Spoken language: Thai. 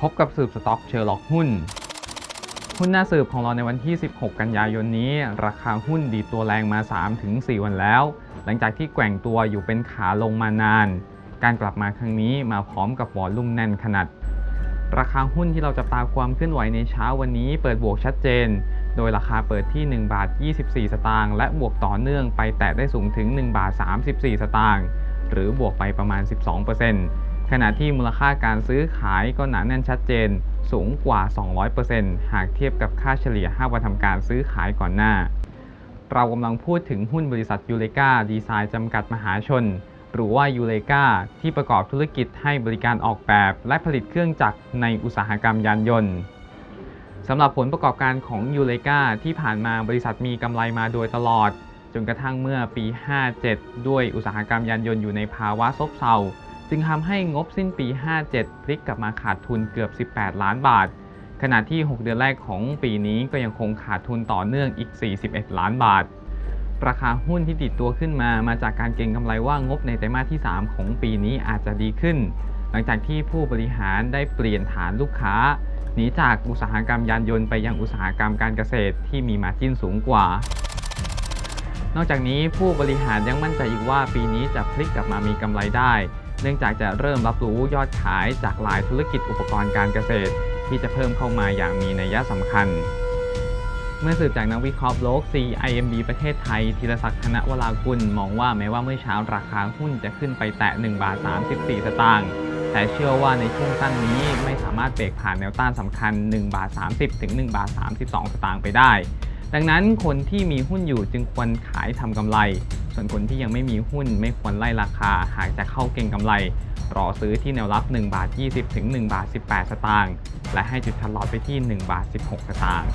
พบกับสืบสต็อกเชอร์ล็อกหุ้น หุ้นหน้าสืบของเราในวันที่ 16 กันยายนนี้ ราคาหุ้นดีตัวแรงมา 3-4 วันแล้ว หลังจากที่แกว่งตัวอยู่เป็นขาลงมานาน การกลับมาครั้งนี้มาพร้อมกับวอลลุ่มแน่นขนาด ราคาหุ้นที่เราจะตามความเคลื่อนไหวในเช้าวันนี้เปิดบวกชัดเจน โดยราคาเปิดที่ 1 บาท 24 สตางค์และบวกต่อเนื่องไปแตะได้สูงถึง 1 บาท 34 สตางค์หรือบวกไปประมาณ 12% ขณะที่มูลค่าการซื้อขายก็หนาแน่นชัดเจน สูงกว่า 200%หากเทียบกับค่าเฉลี่ย 5 วันทำการซื้อขายก่อนหน้า เรากำลังพูดถึงหุ้นบริษัทยูเลกาดีไซน์จำกัดมหาชน หรือว่ายูเลกาที่ประกอบธุรกิจให้บริการออกแบบ และผลิตเครื่องจักรในอุตสาหกรรมยานยนต์สำหรับผลประกอบการของยูเลกาที่ผ่านมาบริษัทมีกำไรมาโดยตลอด จนกระทั่งเมื่อปี 57 ด้วยอุตสาหกรรมยานยนต์อยู่ในภาวะซบเซา จึงทำให้งบสิ้นปี 57 พลิกกลับมาขาดทุนเกือบ 18 ล้านบาท ขณะที่ 6 เดือนแรกของปีนี้ก็ยังคงขาดทุนต่อเนื่องอีก 41 ล้านบาท ราคาหุ้นที่ติดตัวขึ้นมามาจากการเก็งกำไรว่างบในไตรมาสที่ 3 ของปีนี้อาจจะดีขึ้น หลังจากที่ผู้บริหารได้เปลี่ยนฐานลูกค้าหนีจากอุตสาหกรรมยานยนต์ไปยังอุตสาหกรรมการเกษตรที่มีมาจิ้นสูงกว่า นอกจากนี้ผู้บริหารยังมั่นใจอีกว่าปีนี้จะพลิกกลับมามีกำไรได้ นื่องจากจะเริ่มรับรู้ยอดขายจากหลายธุรกิจอุปกรณ์การเกษตร ที่จะเพิ่มเข้ามาอย่างมีนัยสำคัญ เมื่อสืบจากนักวิเคราะห์โลก CIMB ประเทศไทยธีรศักดิ์ธนวรากุลมองว่าแม้ว่าเมื่อเช้าราคาหุ้นจะขึ้นไปแตะ1บาท34 สตางค์แต่เชื่อว่าในช่วงตั้งนี้ไม่สามารถเบรกผ่านแนวต้านสำคัญ1บาท30ถึง1บาท32 สตางค์ไปได้ ดังนั้นคนที่มีหุ้นอยู่จึงควรขายทำกำไร ส่วนคนที่ยังไม่มีหุ้นไม่ควรไล่ราคา หากจะเข้าเก่งกำไร รอซื้อที่แนวรับ1บาท20 ถึง1บาท18 สตางค์ และให้จุดคัดลอตไปที่1บาท16 สตางค์